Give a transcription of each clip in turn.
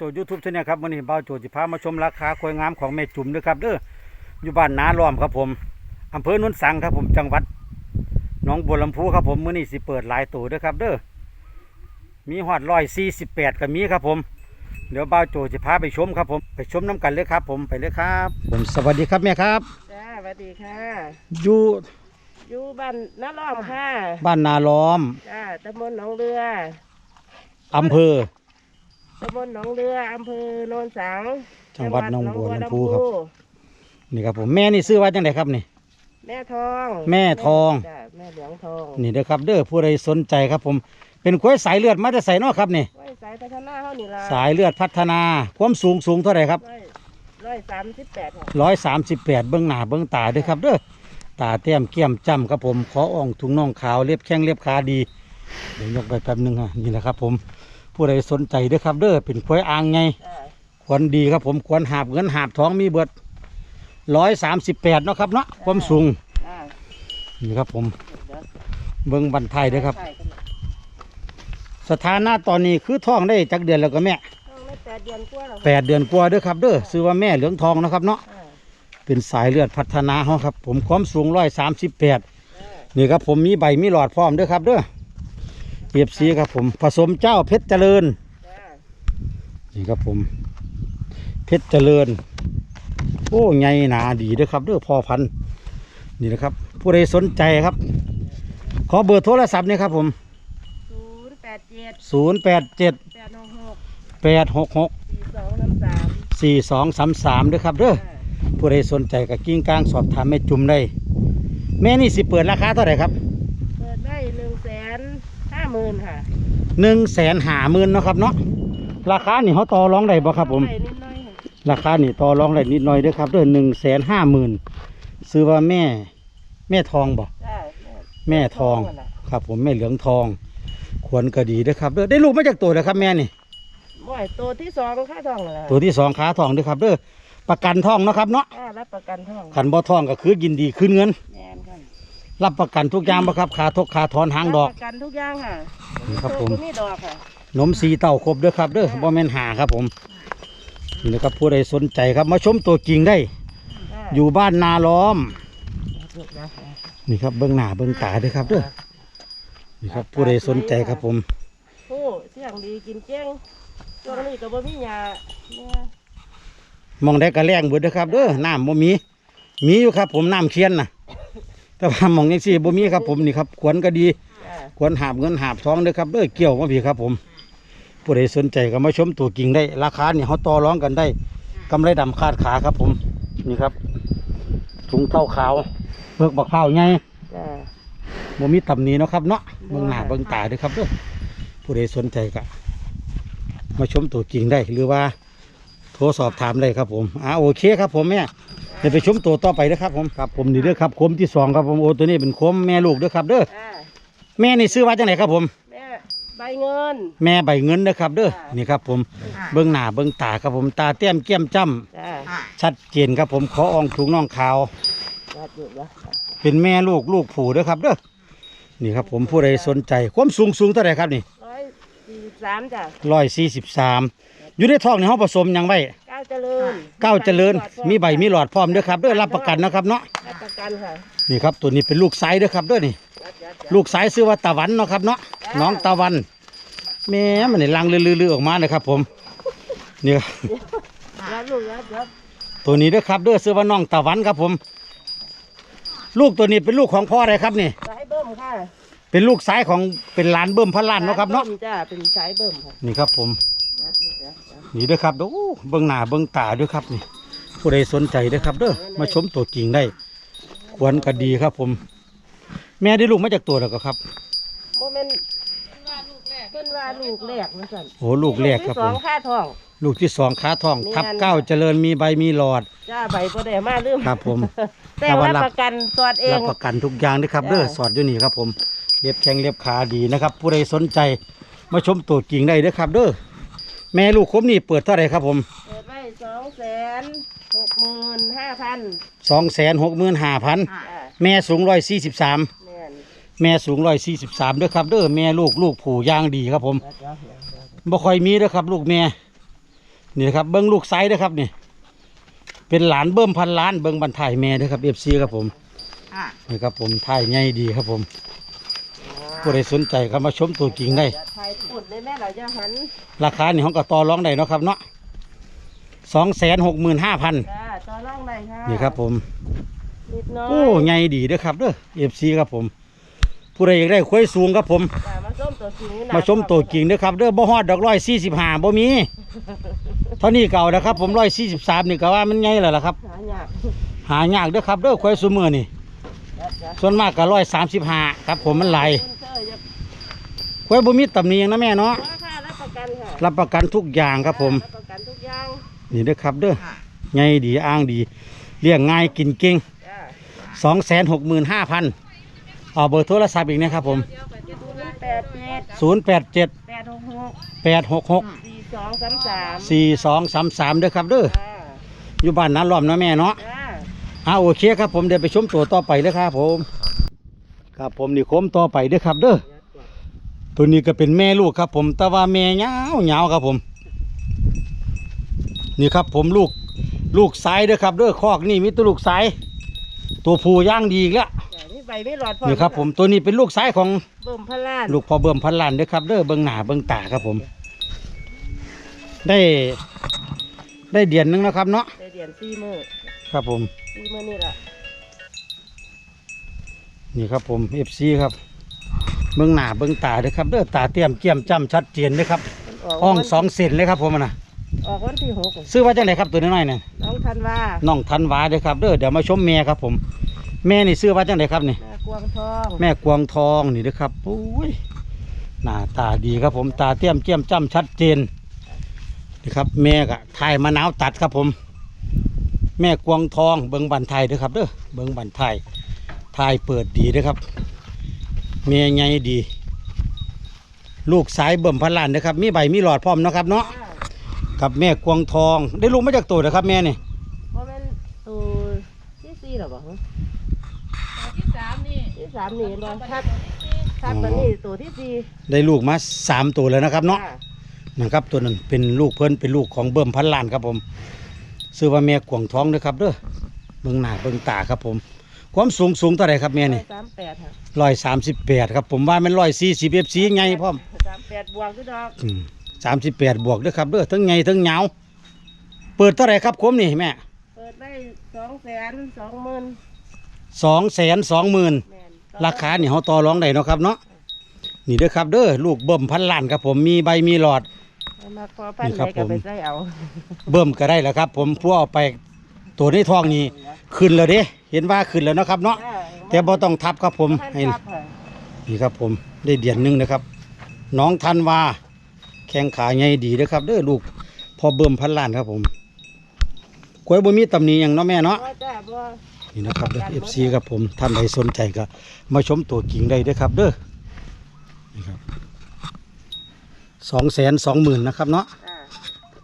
บ้าวโจยูทูบชาแนลครับวันนี้บ้าวโจจะพามาชมราคาควายงามของแม่จุ๋มด้วยครับเด้ออยู่บ้านนาล้อมครับผมอำเภอโนนสังครับผมจังหวัดหนองบัวลำพูครับผมมื้อนี้สิเปิดหลายตัวเด้อครับเด้อมีฮอดร้อยสี่สิบแปดก็มีครับผมเดี๋ยวบ้าวโจจะพาไปชมครับผมไปชมน้ำกันเลยครับผมไปเลยครับ ผมสวัสดีครับแม่ครับจ้าสวัสดีค่ะ อยู่อยู่บ้านน้าล้อมค่ะบ้านนาล้อมจ้าตำบลหนองเรืออำเภอ ตำบลหนองเรืออำเภอโนนสังจังหวัดหนองบัวลำพูจังหวัดหนองครับบัวลำนี่ครับผมแม่นี่ซื้อไว้จังไดครับนี่ แม่ทอง แม่ทอง จ้าแม่เหลืองทองนี่เด้อครับ เด้อผู้ใดสนใจครับผม เป็นควายสายเลือดมาจะใส่นอกครับนี่ ไว้สายพัฒนาเฮานี่ละสายเลือดพัฒนา ความสูงสูงเท่าไหร่ครับร้อยร้อยสามสิบแปดค่ะร้อยสามสิบแปดเบื้องหน้าเบื้องตาเด้อครับ เด้อ ตาเต้มเกี้ยมจ้ำครับผม ขออ่องถุงน่องขาวเล็บแข้งเล็บขาดี เดี๋ยวยกไปแป๊บหนึงฮะนี่แหละครับผม ผู้ใดสนใจเด้อครับ เด้อเป็นควายอ่างไงจ้าควรดีครับผมควรหาบเงินหาบทองมีเบิดร้อยสามสิบแปดเนาะครับเนาะความสูงจ้านี่ครับผมเดี๋ยวเบิ้งบันไทยเด้อครับใช่กันนะสถานะตอนนี้คือท้องได้จักเดือนแล้วก็แม่ท้องได้แปดเดือนกว่าแล้วแปดเดือนกว่าเด้อครับเด้อซื้อว่าแม่เหลืองทองเนาะครับเนาะจ้าเป็นสายเลือดพัฒนาเฮาครับ ผมความสูงร้อยสามสิบแปดจ้านี่ครับผมมีใบมีหลอดพร้อมเด้อครับเด้อ เปียบสีครับผม ผสมเจ้าเพชรเจริญจ้านี่ครับผม เพชรเจริญ โอ้ไงหนาดีเด้อครับเด้อพอพันธุ์นี่นะครับ ผู้ใดสนใจครับ ขอเบอร์โทรศัพท์นี่ครับผมศูนย์แปดเจ็ดศูนย์แปดเจ็ดแปดหกหกแปดหกหกสี่สองน้ำสามสี่สองสามสามเด้อครับเด้อจ้าผู้ใดสนใจก็กิ้งก้างสอบถามแม่จุ่มได้ แม่นี่สิเปิดราคาเท่าไหร่ครับ เปิดได้หนึ่งแสน ห้าหมื่นค่ะหนึ่งแสนหาหมื่นเนาะครับเนาะราคานี่เขาต่อรองได้บ่ครับผมใส่นิดหน่อยค่ะราคานี่ต่อรองได้นิดหน่อยเด้อครับเด้อหนึ่งแสนห้าหมื่นซื้อว่าแม่ แม่ทองบ่จ้าแม่ทองนั่นน่ะครับ ผมแม่เหลืองทอง ควรก็ดีเด้อครับเด้อได้ลูกมาจากตัวเด้อครับแม่นี่ บ่อยตัวที่สองค่าทองเลยตัวที่สองขาทองเด้อครับเด้อประกันทองเนาะครับเนาะค่ารับประกันทองขันบ่ทองก็คือยินดีคืนเงิน แมนค่ะ รับประกันทุกอย่างบ่ครับขาทกขาถอนหางดอก รับประกันทุกอย่างค่ะครับผมตัวนี่ดอกค่ะนมสีเต้าครบเด้อครับเด้อบ่แม่นหาครับผมนี่นะครับผู้ใดสนใจครับมาชมตัวจริงได้ อยู่บ้านนาล้อม นี่ครับเบื้องหน้าเบื้องตาเด้อครับเด้อนี่ครับผู้ใดสนใจครับผม โอ้เสียงดีกินเจ้งช่วงนี้ก็บ่มีหยาเนี่ยมองได้กระแรงเบิดเด้อครับเด้อน้ำบ่มี มีอยู่ครับผมน้ำเคียนนะ แต่ว่ามองยังสี่บ่มีครับผมนี่ครับขวนก็ดีจ้าขวนหาบเงินหาบทองเด้อครับเด้อเกี่ยวมาพี่ครับผมผู้ใดสนใจก็มาชมตัวจริงได้ราคานี่เขาต่อรองกันได้กำไรดำคาดขาครับผมนี่ครับถุงเท่าขาวเปลือกบักข้าวไงจ้าบ่มีตำหนิเนาะครับเนาะเบิ่งหน้าเบิ่งตาเด้อครับเด้อผู้ใดสนใจก็มาชมตัวจริงได้หรือว่าโทรสอบถามได้ครับผมอ่าโอเคครับผมแม่ เดี๋ยวไปชมตัวต่อไปเด้อครับผมครับผมนี่เด้อครับโคมที่สองครับผมโอ้ตัวนี้เป็นโคมแม่ลูกเด้อครับเด้อจ้าแม่นี่ซื้อว่าจังไหนครับผม แม่ใบเงิน แม่ใบเงินเด้อครับเด้อค่ะนี่ครับผมเบิ่งหน้าเบิ่งตาครับผมตาเต้มเกี้ยมจ้จ้าำชัดเจนครับผมขออองถุงน่องขาวจ้าอยู่วะเป็นแม่ลูกลูกผูเด้อครับเด้อนี่ครับผมผู้ใดสนใจ ความสูงสูงเท่าไหร่ครับนี่ร้อยสี่สิบสามจ้าร้อยสี่สิบสามอยู่ในท้องในห้องผสมหยังไว้ก้าวเจริญเก้าวเจริญ มีใบมีหลอดพร้อมเด้อครับเด้อรับประกันนะครับเนาะรับประกันค่ะนี่ครับตัวนี้เป็นลูกไซเด้อครับเด้อนี่จ้าจ้าจ้าลูกสายซื้อว่าตะวันเนาะครับเนาะจ้า น้องตะวันแม่มันนี่ลังลือๆออกมาเลยครับ ผมนี่ครับรับลูกรับรับตัวนี้เด้อครับเด้อซื้อว่าน้องตะวันครับผม ลูกตัวนี้เป็นลูกของพ่ออะไรครับนี่ สายเบิ่มค่ะเป็นลูกสายของเป็นหลานเบิ่มพันล้านเนาะครับเนาะบิ่มจ้าเป็นสายเบิ่มค่ะนี่ครับผมจ้าจ้าจ้า นี่เด้อครับเด้อโอ้เบิ่งหน้าเบิ่งตาด้วยครับนี่ผู้ใดสนใจเด้อครับเด้อมาชมตัวจริงได้ควรก็ดีครับ ผม แม่ได้ลูกมาจากตัวแล้วก็ครับโมเมนต์เพิ่นว่าลูกแรกนะสั่นโอ้ลูกแรกครับที่สผองมค่าทอง ลูกที่สองขาทองแม่นทับเก้าเจริญมีใบมีหลอดจ้าใบบ่ได้มาลืมครับผมแต่แต่ว่าว่ารับประกันสอดเองรับประกันทุกอย่างนะครับเด้อจ้าสอดอยู่นี่ครับผมเรียบแข้งเรียบขาดีนะครับ ผู้ใดสนใจมาชมตัวจริงได้เด้อครับเด้อ แม่ลูกคมนี่เปิดเท่าไหร่ครับผมเปิดไว้สองแสนหกหมื่นห้าพันสองแสนหกหมื่นห้าพันจ้าแม่สูงร้อยสี่สิบสามแม่นแม่สูงร้อยสี่สิบสามเด้อครับเด้อแม่ลูกลูกผูย่างดีครับผมจ้าจ้าจ้าบ่ค่อยมีเด้อครับ ลูกแม่นี่นะครับเบิ้งลูกไซส์นะครับนี่เป็นหลานเบิ้มพันล้านเบิ้งบันถ่ายแม่ด้วยครับเอฟซีครับผมอะนี่ครับผมถ่ายใหญ่ดีครับผม ผู้ใดสนใจก็มาชมตัวจริงได้ ไทยปุ่นเลยแม่เราจะหันราคานี่ห้องก็ต่อรองได้เนาะครับเนาะสองแสนหกหมื่นห้าพันจ้าต่อร่องไหนค่ะนี่ครับผม นิดน้อยโอ้ใหญ่ดีเด้อครับเด้อเอฟซีครับผม ผู้ใดอยากได้ควายสูงครับผม จ้ามาส้มตัวจริงนี่นะมาชมตัวจริงเด้อครับเด้อบ่ฮอดดอกร้อยสี่สิบห้าบ่มี เท่านี้เก่านะครับ ผมร้อยสี่สิบสามนี่ก็ว่ามันใหญ่แล้วล่ะครับ หายากหายากเด้อครับเด้อควายสูมือนี่ จ้าจ้าส่วนมากก็ร้อยสามสิบห้าครับผมมันไหลาย คุณเจ้ยจะควายบ่มีตำหนิหยังนะแม่เนาะว่าค่ารับประกันค่ะรับประกันทุกอย่างครับผม รับประกันทุกอย่างนี่เด้อครับเด้อใหญ่ดีอ้างดีเลี้ยงง่ายกินเก่งจ้าสองแสนหกหมื่นห้าพันเอาเบอร์โทรศัพท์อีกนะครับผมศูนย์แปดเจ็ดศูนย์แปดเจ็ดแปดหกหกแปดหกหกสี่สองสามสามสี่สองสามสามเด้อครับเด้อจ้าอยู่บ้านน้าล้อมนะแม่เนาะ จ้า อ่าโอเคครับผมเดี๋ยวไปชมตัวต่อไปเด้อครับผม ครับผมนี่โคมต่อไปเด้อครับเด้อ ตัวนี้ก็เป็นแม่ลูกครับ ผม แต่ว่าแม่ยาวๆาวครับผม นี่ครับผมลูกลูกสายเด้อครับเด้อคอกนี่มีตัวลูกสายตัวผู้ย่างดีอีกแล้วจ้านี่ใบไม่หลอดพอนี่ครับผมตัวนี้เป็นลูกสายของเบิ่มพะล้านลูกพอเบิ่มพันล้านเด้อครับเด้อเบิ่งหน้าเบิ่งตาครับผม ได้ ได้เดือนหนึงแล้วครับเนาะได้เดียนสี่มือครับผมสี่มือนี่แหละนี่ครับผม FC ครับ เบิ่งหน้าเบิ่งตาเด้อครับเด้อตาเตี้ยมเกี่ยมจ้ำชัดเจนเด้อครับมันอ่องวันสองเซนเลยครับผมอะนะออกวันที่หกซื้อว่าจังไดครับตัวน้อยๆเนี่ยน้องทันว่าน้องทันวาเด้อครับเด้อเดี๋ยวมาชมแม่ครับผม แม่นี่ซื้อว่าจังไดครับนี่แม่กวางทองแม่กวางทองนี่เด้อครับโอ้ยหน้าตาดีครับผมตาเตี้ยมเกี่ยมจ้ำชัดเจนนี่ครับ แม่กะถ่ายมะนาวตัดครับผม แม่กวางทองเบิงบันไทยเด้อครับเด้อเบิงบันไทยถ่ายเปิดดีเด้อครับ แม่ใหญ่ดี ลูกสายเบิ่มพันล้านเด้อครับ มีใบมีหลอดพร้อมเนาะครับเนาะจ้าครับแม่กวางทอง ได้ลูกมาจากตัวนะครับ แม่นี่เพราะมันตัวที่สี่หรอเปล่าที่สามนี่ที่สามนี่เห็นบ่ทับทับตัวนี้ตัวที่สี่ได้ลูกมาสามตัวแล้วนะครับ เนาะจ้นะครับตัวนั้นเป็นลูกเพิ่นเป็นลูกของเบิ่มพันล้านครับผมซื้อว่าแม่กวางทองเด้อครับเด้อเบิ่งหน้าเบิ่งตาครับผม ความสูงสูงเท่าไหร่ครับแม่นี่สามแปดค่ะร้อยสามสิบแปดครับ ผมว่ามันร้อยสี่สิบเอฟซีไงพ่อมสามแปดบวกคือดอกสามสิบแปดบวกเด้อครับเด้อทั้งไงทั้งเหงาเปิดเท่าไหร่ครับคมนี่แม่ เปิดได้สองแสนสองหมื่นสองแสนสองหมื่นแม่นราคานี่เขาต่อรองได้เนาะครับเนาะนี่เด้อครับเด้อลูกเบิ่มพันล้านครับผมมีใบมีหลอดเอามาพอพันนี่ครับได้ก็ไปผมใส่เอาเบิ่มก็ได้แล้วครับ ผมพวกเอาไปตัวในท้องนี่ ขึ้นแล้วเด้เห็นว่าขึ้นแล้วเนาะครับเนาะจ้าแต่บ่ต้องทับครับผมพันให้ทับค่ะนี่ครับผมได้เดือนหนึงนะครับน้องทันวาแข้งขาใหญ่ดีนะครับเด้อลูกพอเบิ่มพันล้านครับผมกล้วยบ่มีตำหนิหยังเนาะแม่เนาะบ่จ้าบ่นี่นะครับเด้อ FC ครับผมท่านใดสนใจก็มาชมตัวกิ่งได้เด้อครับเด้อนี่ครับสองแสนสองหมื่นนะครับเนาะจ้า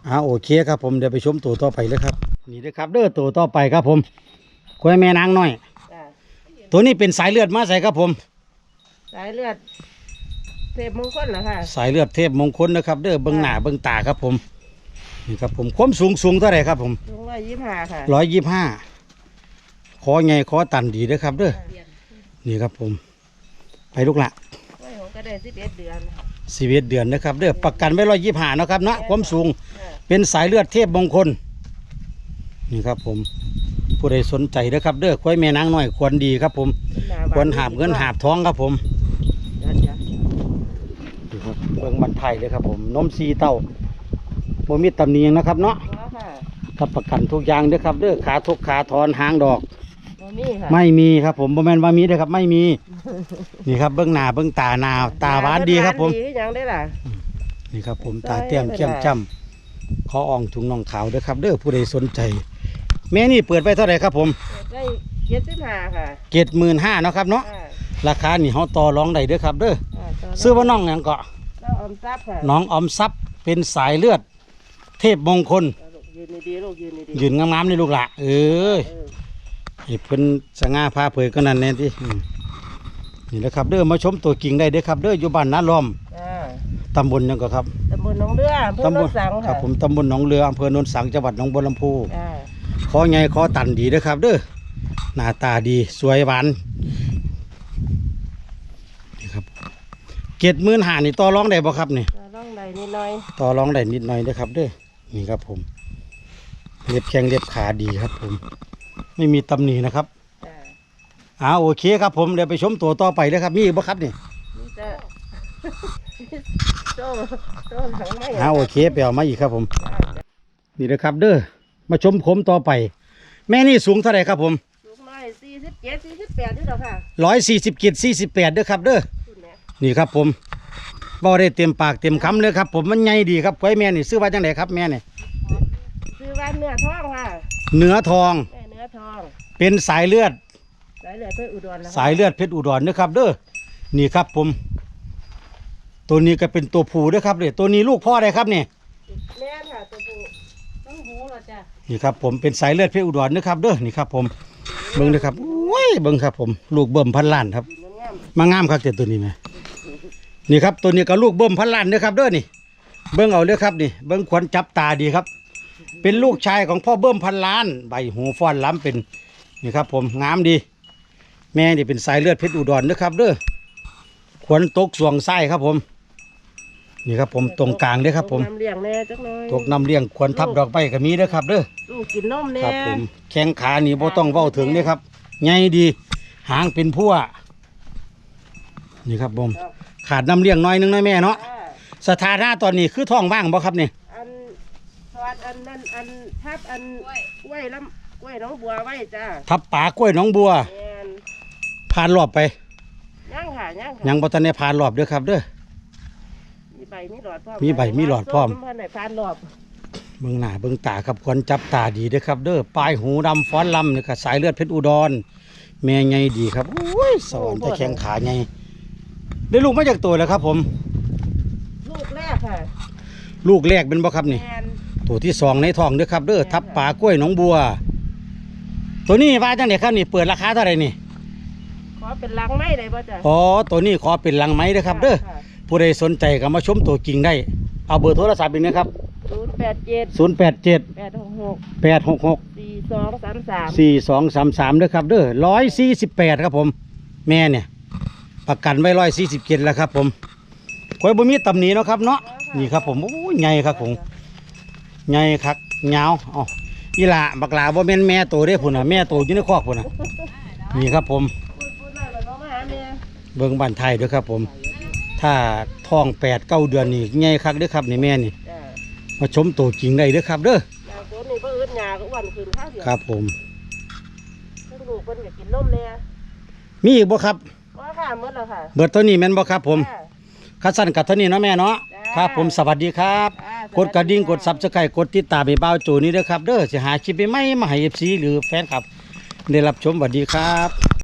อ่าโอเคครับผมเดี๋ยวไปชมตัวต่อไปเลยครับนี่นะครับเด้อตัวต่อไปครับผม กล้วยแม่นางน้อย จ้าตัวนี้เป็นสายเลือดมาใส่ครับผม สายเลือดเทพมงคลเหรอค่ะสายเลือดเทพมงคลนะครับเด้อเบิ้งหน้าเบิ้งตาครับผมนี่ครับผมความสูงสูงเท่าไหร่ครับผมลุงร้อยยี่สิบห้าค่ะร้อยยี่ห้าคอไงคอตันดีเด้อครับเด้อนี่ครับผม ไปลูกละไว้ผมก็ได้สิบเอ็ดเดือนค่ะสิบเอ็ดเดือนนะครับเด้อประกันไว้ร้อยยี่ห้านะครับเนาะความสูงจ้าเป็นสายเลือดเทพมงคล นี่ครับผม ผู้ใดสนใจนะครับ เด้อควายแม่นางน้อยควรดีครับ ผมหน้ควรหาบเงินหาบท้องครับผมจ้าจ้านี่ครับเบิ่งบันไทยเลยครับ ผมนมซีเต้าบ่มีตำหนิหยังนะครับเนาะบ่ค่ะรับประกันทุกอย่างเด้อครับเด้อขาทุกขาถอนหางดอกบ่มีค่ะไม่มีครับ ผมบ่แม่นว่ามีเด้อครับ ไม่มีนี่ครับเบื้องหน้าเบื้องตาหนาวตาหวานดีครับ ผมหวานดีคือหยังได้ล่ะนี่ครับ ผมใช่ตาเตี้ยมไม่ได้เขี้ยมจ้ำขออ่องถุงน่องขาวเด้อครับ เด้อผู้ใดสนใจ แม่นี่เปิดไว้เท่าไหร่ครับผมเปิดได้เจ็ดสิบห้าค่ะเจ็ดหมื่นห้าเนาะครับเนาะอ่าราคานี่เขาต่อรองได้เด้อครับเด้ออ่าต่ซื้อว่าน้องหยังเกาะเราออมทรัพย์ค่ะน้องออมทรัพย์เป็นสายเลือด เทพมงคลเอาลูกยืนดีๆลูกยืนดีๆยืนงามๆนี่ลูกหละเอ้ย เออให้เพิ่นสง่าพาเผยก็นั่นแน่ที่อืมนี่แหละครับเด้อมาชมตัวกิ่งได้เด้อครับเด้ออยู่บ้านนาล้อมอ่าตตำบลหยังก็ครับตำบลหนองเรืออำเภอตำโนบลนสังคค่ะรับผมตำบลหนองเรืออำเภอโนนสังจังหวัดหนองบัวลำพู อ่า ขอใหญ่ขอตันดีเด้อครับ เด้อหน้าตาดีสวยหวานนี่ครับเจ็ดหมื่นหานี่ต่อรองได้บ่ครับนี่ก็ร่องใดนิดหน่อยต่อรองได้นิดหน่อยเด้อครับ เด้อนี่ครับผมเล็บแข้งเล็บขาดีครับผม ไม่มีตำหนินะครับอ่าอ่าโอเคครับผมเดี๋ยวไปชมตัวต่อไปเลยครับมีอีกบ่ครับนี่นี่จะโจ้โจ้หลังไม่อ่าโอเคไปเอามาอีกครับผม นี่นะครับเด้อ มาชมผมต่อไป แม่นี่สูงเท่าไหร่ครับผมสูงหน่อยสี่สิบเจ็ดสี่สิบแปดนี่หรอค่ะร้อยสี่สิบกิจสี่สิบแปดเด้อครับเด้อคุณแม่นี่ครับผมบ่ได้เต็มปากเต็มคำเลยครับ ผมมันใหญ่ดีครับไว้แม่นี่ซื้อว่าจังไดครับแม่นี่ซื้อว่าเนื้อทองค่ะเนื้อทองแม่เนื้อทอง เป็นสายเลือด สายเหลือดเพื่ออุดรนะคะสายเลือดเพชรอุดรนะครับ เด้อนี่ครับผม ตัวนี้ก็เป็นตัวผู้เด้อครับเนี่ยตัวนี้ลูกพ่อได้ครับนี่แม่นค่ะตัวผู้ต้องหูเหรอจ้ะ นี่ครับผมเป็นสายเลือดเพชรอุดรนะครับเด้อนี่ครับผมเบิ่งเด้อครับโอ้ยเบิ่งครับผมลูกเบิ่มพันล้านครับ มางามครับแต่ตัวนี้ไหมนี่ครับตัวนี้ก็ลูกเบิ่มพันล้านเด้อครับเด้อนี่ เบิ่งเอาเด้อครับนี่เบิ่งขวัญจับตาดีครับ เป็นลูกชายของพ่อเบิ่มพันล้าน ใบหูฟ้อนล้ำเป็นนี่ครับผมงามดี แม่นี่เป็นสายเลือดเพชรอุดรเด้อครับเด้อขวัญตกสวงไส้ครับผม นี่ครับผมตรงกลางเด้อครับ ผมน้ำเลี้ยงแน่จักหน่อยตกน้ำเลี้ยงขวัญทับดอกไม้ก็มีเด้อครับเด้อลูกกินนมแน่ครับผมแข้งขานี่บ่ต้องเว้าถึงนี่ครับใหญ่ดี หางเป็นพั่วนี่ครับผมครับขาดน้ำเลี้ยงน้อยนึงนะแม่เนาะอ่าสถานะตอนนี้คือท้องว่างบ่ครับนี่อันทอดอันนั้นอันทับอันกล้วยลำกล้วยน้องบัวไว้จ้าทับป่ากล้วยหน้องบัวแม่นผ่านรอบไปย่างค่ะย่างค่ะยังบ่ทันได้ผ่านรอบเด้อครับเด้อมี ใบมีหลอดพร้อมมีใบมีหลอดพร้อมพันไหนพานหลอดเบิ่งหน้าเบิ่งตาครับควรจับตาดีเด้อครับ เด้อปลายหูดำฟ้อนลำนี่ก็สายเลือดเพชรอุดร แม่ใหญ่ดีครับโอ้ยสอนแต่แข้งขาใหญ่ได้ลูกมาจากตัวแล้วครับ ผม ลูกแรกค่ะลูกแรกเป็นบ่ครับนี่ แมนตัวที่สองในท้องเด้อครับเด้อทับป่ากล้วยหนองบัว ตัวนี้ว่าจังไดครับนี่เปิดราคาเท่าไหร่นี่ขอเป็นลังไม่ได้ป่ะจ้ะอ๋อตัวนี้ขอเป็นลังไม้เด้อครับ เด้อ ผู้ใดสนใจก็มาชมตัวจริงได้ เอาเบอร์โทรศัพท์อีกนะครับ ศูนย์แปดเจ็ด0 8 7 แปดหกหก8 6 6 สี่สองสามสาม4 2 3 3เด้อครับเด้อ148ครับผม แม่เนี่ย ประกันไว้147แล้วครับผมคอยบ่มีตำหนิเนาะครับเนาะนี่ครับผมโอ้ยใหญ่ครับผมใหญ่คักยาวอ๋ออีหละบักหลาบ่แม่นแม่โตเด้พุ่นน่ะแม่โตอยู่ในคอกพุ่นน่ะนี่ครับผม พูดพูดหน่อยก่อนน้องมาหาแม่เบิ่งบ้านไทยเด้อครับผม ถ้าท้อง8 9เดือนนี่ใหญ่คักเด้อครับนี่แม่นี่ จ้ะมาชมตัวจริงได้เด้อครับเด้อยาโคนนี่เพื่ออึดยาก็อ้วันคืนข้าวเดียวครับผมเพิ่งลูกเพิ่นก็กินนมเนี่ยมีอีกบ่ครับ ว่าค่ะหมดแล้วค่ะเบิดตัวนี้แม่นบ่ครับ ผมจ้ะ คัดสั้นกับเท่านี้เนาะแม่เนาะจ้า ครับ ผมสวัสดีครับจ้ากดกระดิ่งกดซับสไครต์กดติดตามให้บ่าวโจนี้เด้อครับ เด้อสิหาคลิปใหม่ๆมาให้ FC หรือแฟนคลับ ได้รับชมสวัสดีครับ